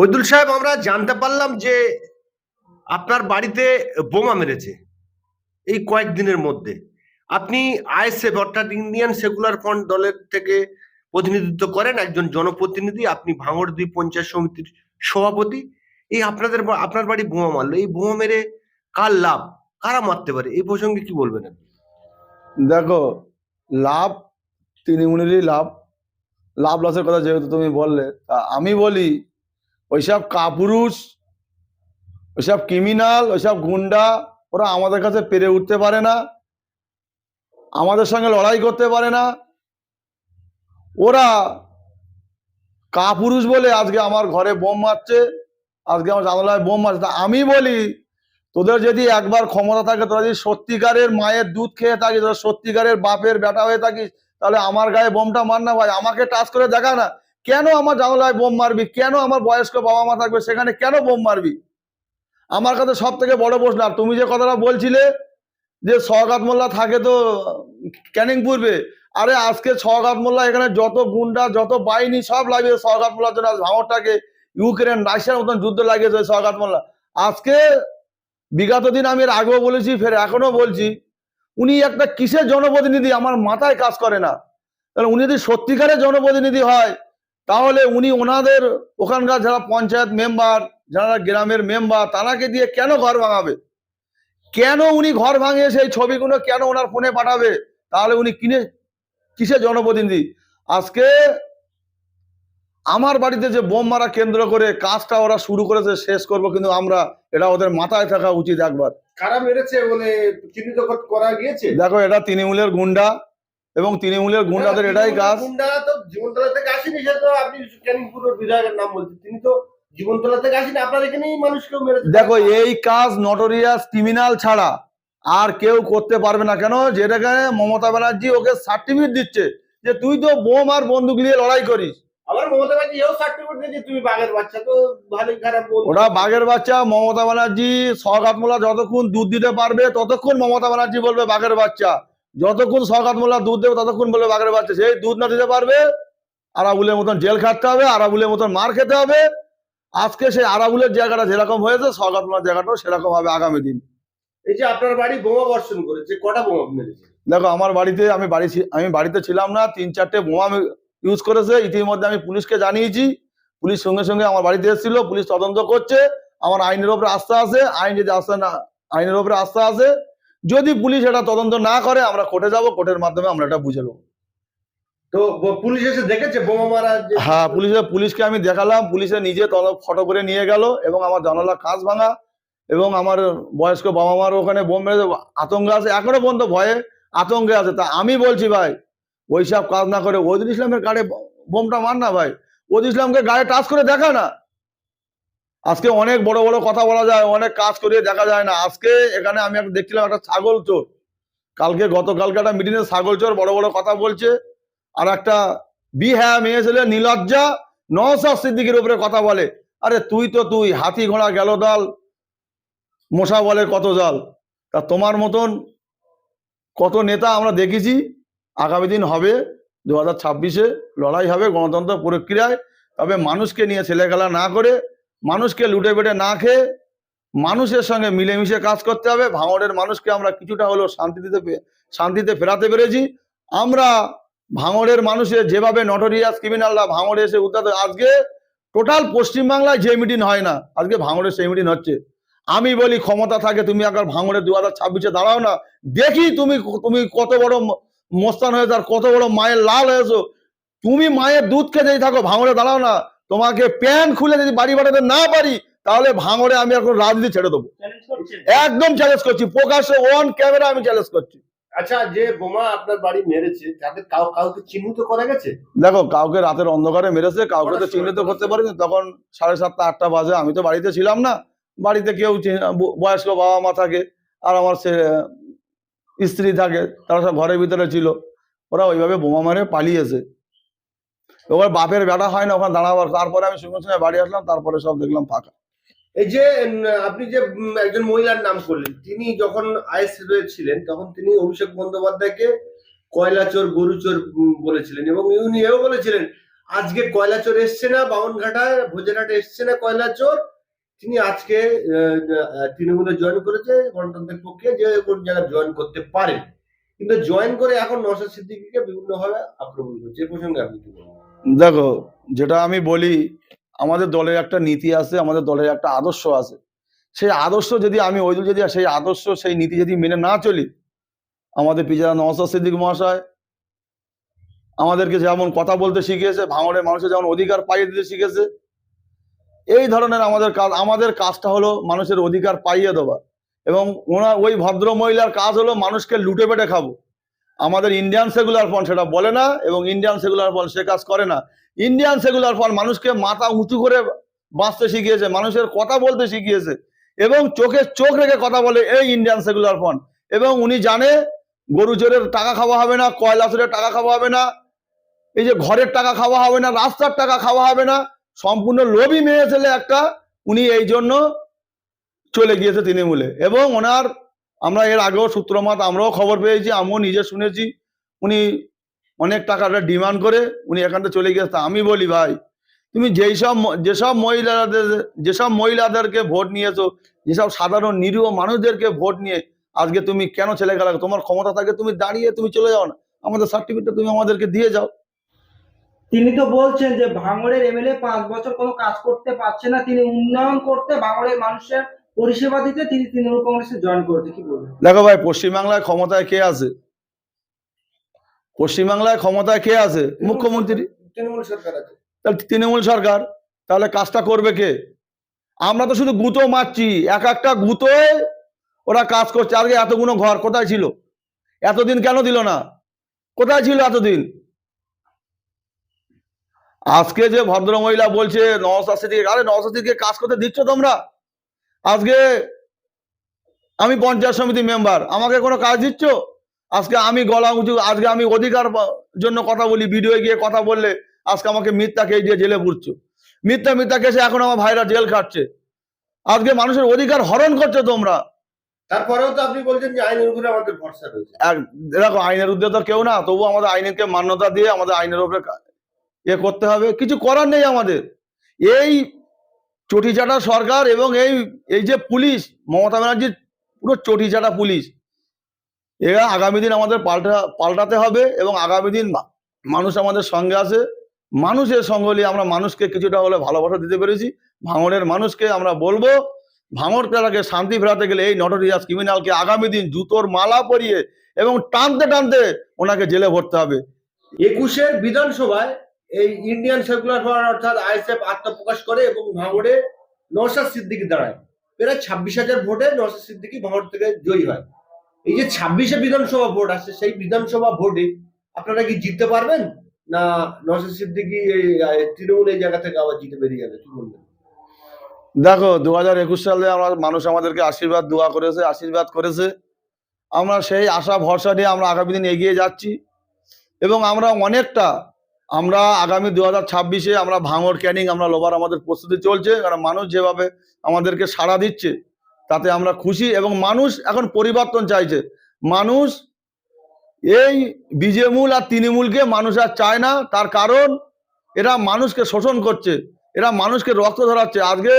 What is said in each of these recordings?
ঐদুল সাহেব, আমরা জানতে পারলাম যে আপনার বাড়িতে বোমা মেরেছে এই কয়েকদিনের মধ্যে। আপনি আইএসএফ অর্থাৎ ইন্ডিয়ান সেকুলার ফ্রন্ট দলের থেকে প্রতিনিধিত্ব করেন, একজন জনপ্রতিনিধি, আপনি ভাঙড়দ্বীপ পঞ্চায়েত সমিতির সভাপতি। এই আপনাদের আপনার বাড়ি বোমা মারলো, এই বোমা মেরে কার লাভ? কারা মারতে পারে? এই প্রসঙ্গে কি বলবেন আপনি? দেখো, লাভ, তৃণমূলেরই লাভ। লাভ লসের কথা যেহেতু তুমি বললে, তা আমি বলি ওইসব কাপুরুষ, ওইসব ক্রিমিনাল ওইসব গুন্ডা, ওরা আমাদের কাছে পেরে উঠতে পারে না, আমাদের সঙ্গে লড়াই করতে পারে না। ওরা কাপুরুষ বলে আজকে আমার ঘরে বোম মারছে, আজকে আমার জানালায় বোম মারছে। আমি বলি, তোদের যদি একবার ক্ষমতা থাকে, তোরা যদি সত্যিকারের মায়ের দুধ খেয়ে থাকিস, তোরা সত্যিকারের বাপের বেটা হয়ে থাকিস, তাহলে আমার গায়ে বোমটা মার না ভাই, আমাকে টাচ করে দেখা না। কেন আমার জানলায় বোম মারবি? কেন আমার বয়স্ক বাবা মা থাকবে? সেখানে কেন বোম মারবি? আমার কাছে সব থেকে বড় প্রশ্ন, আর তুমি যে কথাটা বলছিলে যে সগাত মোল্লা থাকে তো ক্যানিং পূর্বে আরে আজকে সগাত মোল্লা এখানে যত গুন্ডা, যত বাহিনী সব লাগিয়েছে সগাত মোল্লার জন্য ভাঙরটাকে ইউক্রেন রাশিয়ার মতন যুদ্ধ লাগিয়েছে সগাত মোল্লা। আজকে বিগত দিন আমি এর আগেও বলেছি, ফের এখনও বলছি, উনি একটা কিসের জনপ্রতিনিধি? আমার মাথায় কাজ করে না। তাহলে উনি যদি সত্যিকারের জনপ্রতিনিধি হয় তাহলে উনি ওনাদের ওখানকার যারা পঞ্চায়েত মেম্বার যারা গ্রামের মেম্বার তারাকে দিয়ে কেন ঘর ভাঙাবে? কেন উনি ঘর ভাঙিয়ে সেই ছবিগুলো কেন ওনার ফোনে পাঠাবে? তাহলে উনি কিনে কিসে জনপ্রতিনিধি? আজকে আমার বাড়িতে যে বোম মারা কেন্দ্র করে কাজটা ওরা শুরু করেছে শেষ করব কিন্তু আমরা এটা ওদের মাথায় থাকা উচিত একবার। কারা মেরেছে বলে চিহ্নিত করা গিয়েছে? দেখো এটা তৃণমূলের গুন্ডা এবং তৃণমূলের গুন্ডাদের এটাই কাজ। গুন্ডা তো জীবনতলা থেকে আসেনি সে তো আপনি ক্যানিংপুর বিধায়কের নাম বলছেন তিনি তো জীবনতলা থেকে আসেনি আপনার এখানেই মানুষকে মেরেছে। দেখো এই কাজ নটোরিয়াস ক্রিমিনাল ছাড়া আর কেউ করতে পারবে না। কেন? যেটাকে মমতা ব্যানার্জি ওকে সার্টিফিকেট দিচ্ছে যে তুই তো বোম আর বন্দুক নিয়ে লড়াই করিস। আমার মমতা ব্যানার্জি এও সার্টিফিকেট দিয়েছে তুমি বাঘের বাচ্চা তো ভালোই খারাপ। ওটা বাঘের বাচ্চা মমতা ব্যানার্জি সগাত মোল্লা যতক্ষণ দুধ দিতে পারবে ততক্ষণ মমতা ব্যানার্জি বলবে বাঘের বাচ্চা। যতক্ষণ সগাত মোল্লা দুধ দেবে ততক্ষণ বলবে বাঘের বাচ্চা সেই দুধ না দিতে পারবে আরাবুলের মতন জেল খাটতে হবে আরাবুলের মতন মার খেতে হবে। আজকে সেই আরাবুলের জায়গাটা যেরকম হয়েছে সগাত মোল্লার জায়গাটাও সেরকম হবে আগামী দিন। এই যে আপনার বাড়ি বোমা বর্ষণ করেছে কটা বোমা দেখো আমার বাড়িতে আমি বাড়ি আমি বাড়িতে ছিলাম না তিন চারটে বোমা ইউজ করেছে ইতিমধ্যে আমি পুলিশকে জানিয়েছি। পুলিশ সঙ্গে সঙ্গে আমার বাড়িতে এসেছিল পুলিশ তদন্ত করছে। আমার আইনের ওপরে আস্থা আছে আইন যদি আস্থা না আইনের ওপরে আস্থা আছে যদি পুলিশ এটা তদন্ত না করে আমরা কোর্টে যাব কোর্টের মাধ্যমে আমরা এটা বুঝে নেব। তো পুলিশ এসে দেখেছে বোমা মারা হ্যাঁ পুলিশের পুলিশকে আমি দেখালাম পুলিশে নিজে ফটো করে নিয়ে গেল এবং আমার জানালা কাঁচ ভাঙা এবং আমার বয়স্ক বাবা মার ওখানে বোম মেরে আতঙ্ক আছে এখনও পর্যন্ত ভয়ে আতঙ্কে আছে। তা আমি বলছি ভাই ওইসব কাজ না করে ওদিন ইসলামের গাড়ি বোমটা মার না ভাই। ওদিন ইসলামকে গাড়ি টাচ করে দেখা না। আজকে অনেক বড় বড় কথা বলা যায়, অনেক কাজ করিয়ে দেখা যায় না। আজকে এখানে আমি একটা দেখছিলাম একটা ছাগল চোর। কালকে, গতকালকে একটা মিটিংয়ে ছাগল চোর বড় বড় কথা বলছে। আর একটা বি হ্যাঁ মেয়ে ছেলে নীলজ্জা নওসাদ সিদ্দিকের উপরে কথা বলে। আরে তুই তো, তুই হাতি ঘোড়া গেল দল, মশা বলে কত দল তা তোমার মতন কত নেতা আমরা দেখেছি, আগামী দিন হবে দু হাজার লড়াই হবে গণতন্ত্র প্রক্রিয়ায়। তবে মানুষকে নিয়ে ছেলেখেলা না করে মানুষকে লুটে বেটে না খেয়ে মানুষের সঙ্গে মিলেমিশে কাজ করতে হবে। ভাঙড়ের মানুষকে আমরা কিছুটা হলেও শান্তি দিতে শান্তিতে ফেরাতে পেরেছি। আমরা ভাঙড়ের মানুষের যেভাবে নটোরিয়াস ক্রিমিনালরা ভাঙড়ে এসে উত্তাত আজকে টোটাল পশ্চিমবাংলায় যে মিটিং হয় না, আজকে ভাঙড়ে সেই মিটিং হচ্ছে। আমি বলি, ক্ষমতা থাকে, তুমি একবার ভাঙড়ে দু হাজার ছাব্বিশে দাঁড়াও না। দেখি তুমি তুমি কত বড় মস্তান হয়েছো আর কত বড় মায়ের লাল হয়েছো। তুমি মায়ের দুধ খেতেই থাকো, ভাঙড়ে দাঁড়াও না। তোমাকে প্যান খুলে যদি বাড়ি বাড়াতে না পারি তাহলে ভাঙড়ে আমি এখন রাজনীতি ছেড়ে দেবো। একদম চ্যালেঞ্জ করছি। প্রকাশ্যে অন ক্যামেরা আমি চ্যালেঞ্জ করছি। আচ্ছা যে বোমা আপনার বাড়ি মেরেছে তাদের কাউকে চিহ্নিত করা গেছে? দেখো কাউকে রাতের অন্ধকারে মেরেছে কাউকে তো চিহ্নিত করতে পারিনি। তখন সাড়ে সাতটা আটটা বাজে আমি তো বাড়িতে ছিলাম না। বাড়িতে কেউ বয়স্ক বাবা মা থাকে আর আমার সে স্ত্রী থাকে তারা সব ঘরের ভিতরে ছিল। ওরা ওইভাবে বোমা মারে পালিয়েছে। এবার বাপের বেটা হয় না, ওখানে দাঁড়াবার। তারপরে আমি সঙ্গে সঙ্গে বাড়ি আসলাম, তারপরে সব দেখলাম ফাঁকা। এই যে আপনি যে একজন মহিলার নাম করলেন, তিনি যখন আইএসএফ ছিলেন, তখন তিনি অভিষেক বন্দ্যোপাধ্যায়কে কয়লা চোর, গরু চোর বলেছিলেন এবং উনি এও বলেছিলেন, আজকে কয়লা চোর এসছে না বামনঘাটায় ভোজেরহাটে এসছে না কয়লা চোর? তিনি আজকে তৃণমূলে জয়েন করেছে, গণতন্ত্রের পক্ষে, যে কোন জায়গায় জয়েন করতে পারে। কিন্তু জয়েন করে এখন নশা সিদ্দিকিকে বিভিন্নভাবে আক্রমণ করছে, এ প্রসঙ্গে আপনি কি বলবেন? দেখো, যেটা আমি বলি, আমাদের দলের একটা নীতি আছে, আমাদের দলের একটা আদর্শ আছে। সেই আদর্শ যদি আমি ওই যদি, সেই আদর্শ, সেই নীতি যদি মেনে না চলি, আমাদের পিজা নওয়াজ সিদ্দিক মহাশয় আমাদেরকে যেমন কথা বলতে শিখিয়েছে, ভাঙড়ের মানুষের যেমন অধিকার পাইয়ে দিতে শিখেছে, এই ধরনের আমাদের কাজ, আমাদের কাজটা হলো মানুষের অধিকার পাইয়ে দেওয়া। এবং ওনার, ওই ভদ্র মহিলার কাজ হলো মানুষকে লুটে পেটে খাব। আমাদের ইন্ডিয়ান সেকুলার ফ্রন্ট সেটা বলে না এবং ইন্ডিয়ান সেকুলার ফ্রন্ট সে কাজ করে না। ইন্ডিয়ান সেকুলার ফ্রন্ট মানুষকে মাথা উঁচু করে বাঁচতে শিখিয়েছে, মানুষের কথা বলতে শিখিয়েছে এবং চোখে চোখ রেখে কথা বলে এই ইন্ডিয়ান সেকুলার ফ্রন্ট এবং উনি জানে গরু চোরের টাকা খাওয়া হবে না, কয়লা চোরের টাকা খাওয়া হবে না, এই যে ঘরের টাকা খাওয়া হবে না, রাস্তার টাকা খাওয়া হবে না, সম্পূর্ণ লোভী মেয়ে ছেলে একটা, উনি এই জন্য চলে গিয়েছে তৃণমূলে। এবং ওনার আমরা এর আগেও সূত্রমত, আমরাও খবর পেয়েছি, আমিও নিজে শুনেছি। উনি অনেক টাকাটা ডিমান্ড করে উনি এখানটা চলে গিয়েছে। তা আমি বলি, ভাই, তুমি যেই সব যেসব মহিলাদের যেসব মহিলাদেরকে ভোট নিয়েছো যেসব সাধারণ নিরীহ মানুষদেরকে ভোট নিয়ে আজকে তুমি কেন ছেলে গেলা? তোমার ক্ষমতা থাকে, তুমি দাঁড়িয়ে তুমি চলে যাও না। আমাদের সার্টিফিকেট তুমি আমাদেরকে দিয়ে যাও। তিনি তো বলছেন যে, ভাঙড়ের এমএলএ পাঁচ বছর কোনো কাজ করতে পারছে না। তিনি উন্নয়ন করতে ভাঙড়ের মানুষের পরিষেবা দিতে তিনি তৃণমূল কংগ্রেসে জয়েন করেছে কি বলবেন? দেখো ভাই পশ্চিমবাংলায় ক্ষমতায় কে আছে? পশ্চিমবাংলায় ক্ষমতায় কে আছে? মুখ্যমন্ত্রী? তৃণমূল সরকার আছে। তাহলে তৃণমূল সরকার তাহলে কাজটা করবে কে? আমরা তো শুধু গুঁতো মারছি এক একটা গুঁতোয় ওরা কাজ করছে। আজকে এতগুলো ঘর কোথায় ছিল? এতদিন কেন দিল না? কোথায় ছিল এতদিন? আজকে যে ভদ্র মহিলা বলছে নওসাদ সিদ্দিক আরে নওসাদ সিদ্দিককে কাজ করতে দিচ্ছ তোমরা? আজকে আমি পঞ্চায়েত সমিতি মেম্বার আমাকে কোনো কাজ দিচ্ছ? আজকে আমি গলা উঁচু আজকে আমি অধিকার জন্য কথা বলি ভিডিও গিয়ে কথা বললে আজকে আমাকে মিথ্যা কেস দিয়ে জেলে পুরছো মিথ্যা মিথ্যা কেসে এখন আমার ভাইরা জেল খাটছে। আজকে মানুষের অধিকার হরণ করছে তোমরা। তারপরেও তো আপনি বলছেন যে আইনের উপরে আমাদের ভরসা রয়েছে। দেখো আইনের উদ্যোগ তো কেউ না তবু আমাদের আইনকে মান্যতা দিয়ে আমাদের আইনের উপরে ইয়ে করতে হবে। কিছু করার নেই আমাদের। এই চটিচাটা সরকার এবং এই এই যে পুলিশ, মমতা ব্যানার্জির পুরো চটিচাটা পুলিশ। এরা আগামী দিন আমাদের পাল্টা, পাল্টাতে হবে এবং আগামী দিন মানুষ আমাদের সঙ্গে আছে মানুষের সঙ্গে নিয়ে আমরা মানুষকে কিছুটা হলে ভালোবাসা দিতে পেরেছি। ভাঙড়ের মানুষকে আমরা বলব ভাঙড় তারাকে শান্তি ফেরাতে গেলে এই নটরিয়াস ক্রিমিনালকে আগামী দিন জুতোর মালা পরিয়ে এবং টানতে টানতে ওনাকে জেলে ভরতে হবে। একুশের বিধানসভায় এই ইন্ডিয়ান সেকুলার ফ্রন্ট অর্থাৎ আইএসএফ আত্মপ্রকাশ করে এবং ভাঙড়ে নওশাদ সিদ্দিকি দাঁড়ায়। প্রায় ছাব্বিশ হাজার ভোটে নওশাদ সিদ্দিকি ভাঙড় থেকে জয়ী হয়। এই যে ছাব্বিশে বিধানসভা ভোট আসছে, সেই বিধানসভা ভোটে আপনারা কি জিততে পারবেন? না নওশাদ সিদ্দিকি এই তৃণমূল এই জায়গা থেকে আবার জিতে বেরিয়ে যাবে? কি বলবেন? দেখো দু হাজার একুশ সালে আমরা মানুষ আমাদেরকে আশীর্বাদ, দোয়া করেছে, আশীর্বাদ করেছে। আমরা সেই আশা, ভরসা নিয়ে আমরা আগামী দিন এগিয়ে যাচ্ছি। এবং আমরা অনেকটা আমরা আগামী দু হাজার ছাব্বিশে আমরা ভাঙর ক্যানিং, আমরা লোবার আমাদের প্রস্তুতি চলছে। কারণ মানুষ যেভাবে আমাদেরকে সাড়া দিচ্ছে, তাতে আমরা খুশি এবং মানুষ এখন পরিবর্তন চাইছে। মানুষ এই বিজেমূল আর তৃণমূলকে মানুষ আর চায় না, তার কারণ এরা মানুষকে শোষণ করছে, এরা মানুষকে রক্ত ধরাচ্ছে। আজকে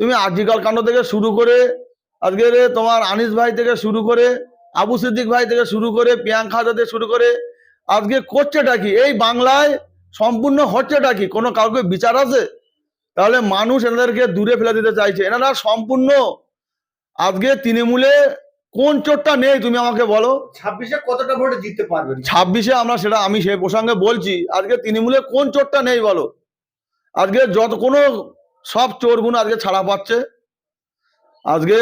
তুমি আজিকাল কাণ্ড থেকে শুরু করে, আজকে তোমার আনিস ভাই থেকে শুরু করে, আবু সিদ্দিক ভাই থেকে শুরু করে, প্রিয়াঙ্কা থেকে শুরু করে আজকে করছেটা কি? এই বাংলায় সম্পূর্ণ হচ্ছেটা কি? কোনো কাউকে বিচার আছে? তাহলে মানুষ এনাদেরকে দূরে ফেলে দিতে চাইছে। এনারা সম্পূর্ণ আজকে তৃণমূলে কোন চোটটা নেই তুমি আমাকে বলো। ছাব্বিশে কতটা ভোটে জিততে পারবেন? ছাব্বিশে আমরা সেটা আমি সেই প্রসঙ্গে বলছি আজকে তৃণমূলে কোন চোরটা নেই বলো? আজকে যত কোনো সব চোরগুলো আজকে ছাড়া পাচ্ছে। আজকে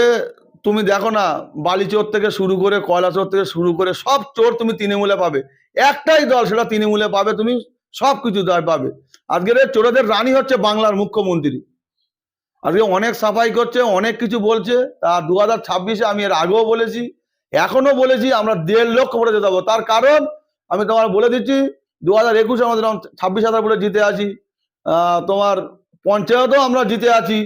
তুমি দেখো না, বালি চোর থেকে শুরু করে কয়লা চোর থেকে শুরু করে সব চোর তুমি তৃণমূলে পাবে। একটাই দল সেটা তৃণমূলে পাবে, তুমি সব কিছু দল পাবে। আজকের চোরদের রানী হচ্ছে বাংলার মুখ্যমন্ত্রী। আজকে অনেক সাফাই করছে, অনেক কিছু বলছে, তা দু হাজার ছাব্বিশে আমি এর আগেও বলেছি এখনও বলেছি, আমরা দেড় লক্ষ ভোটে পারব তার কারণ, আমি তোমার বলে দিচ্ছি দু হাজার একুশে আমাদের ছাব্বিশ হাজার ভোটে জিতে আছি তোমার পঞ্চায়েতও আমরা জিতে আছি।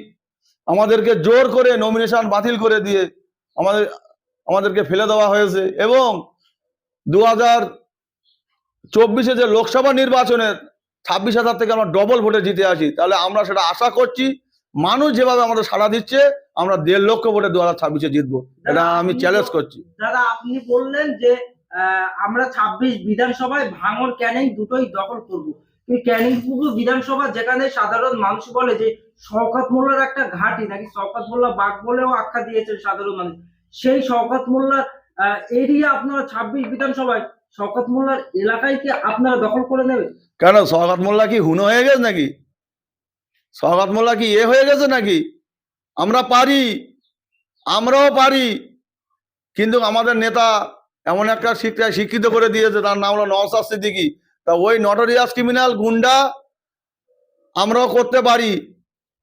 আমাদেরকে জোর করে নমিনেশন বাতিল করে দিয়ে আমাদের আমাদেরকে ফেলে দেওয়া হয়েছে এবং দু হাজার চব্বিশে যে লোকসভা নির্বাচনের ছাব্বিশ হাজার থেকে আমরা ডবল ভোটে জিতে আসি তাহলে আমরা সেটা আশা করছি মানুষ যেভাবে আমাদের সাড়া দিচ্ছে আমরা দেড় লক্ষ ভোটে দু হাজার ছাব্বিশে জিতবো। এটা আমি চ্যালেঞ্জ করছি। দাদা আপনি বললেন যে আহ, আমরা ছাব্বিশ বিধানসভায় ভাঙর ক্যানিং দুটোই দখল করব। ক্যানিং বিধানসভা যেখানে সাধারণ মানুষ বলে যে শওকত মোল্লার একটা ঘাঁটি, নাকি শওকত মোল্লা বাঘ বলেও আখ্যা দিয়েছেন সাধারণ মানুষ। সেই শওকত মোল্লার এরিয়া আপনারা ছাব্বিশ বিধানসভায়, শওকত মোল্লার এলাকায় কি আপনারা দখল করে নেবেন? কেন সৌগাত মোল্লা কি হুনো হয়ে গেছে নাকি? সৌগাত মোল্লা কি এ হয়ে গেছে নাকি? আমরা পারি, আমরাও পারি, কিন্তু আমাদের নেতা এমন একটা শিক্ষায় শিক্ষিত করে দিয়েছে, তার নাম হলো নওসাদ সিদ্দিকি। তা ওই নটোরিয়াস ক্রিমিনাল গুন্ডা আমরাও করতে পারি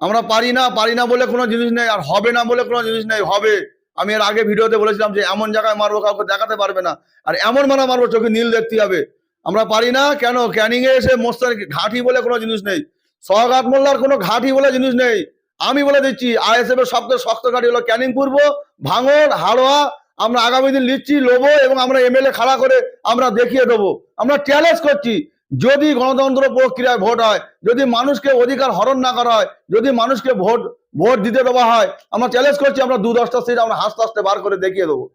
আমরা পারি না পারি না বলে কোনো জিনিস নেই আর হবে না বলে কোনো জিনিস নেই, হবে। আমি এর আগে ভিডিওতে বলেছিলাম যে এমন জায়গায় মারবো, কাউকে দেখাতে পারবে না। আর এমন মারা মারবো, চোখে নীল দেখতে হবে। আমরা পারি না, কেন? ক্যানিং এ এসে মোস্তার ঘাঁটি বলে কোনো জিনিস নেই। সহগাত মোল্লার কোনো ঘাঁটি বলে জিনিস নেই। আমি বলে দিচ্ছি আইএসএফ এর সবচেয়ে শক্ত ঘাঁটি হলো ক্যানিং পূর্ব ভাঙর হাড়োয়া। আমরা আগামী দিন লিচ্ছি লোবো এবং আমরা এমএলএ খাড়া করে আমরা দেখিয়ে দেবো। আমরা চ্যালেঞ্জ করছি। যদি গণতন্ত্র প্রক্রিয়ায় ভোট হয়, যদি মানুষকে অধিকার হরণ না করা হয়, যদি মানুষকে ভোট ভোট দিতে দেওয়া হয়, আমরা চ্যালেঞ্জ করছি, আমরা দু দশটা সিট আমরা হাসতে হাসতে বার করে দেখিয়ে দেবো।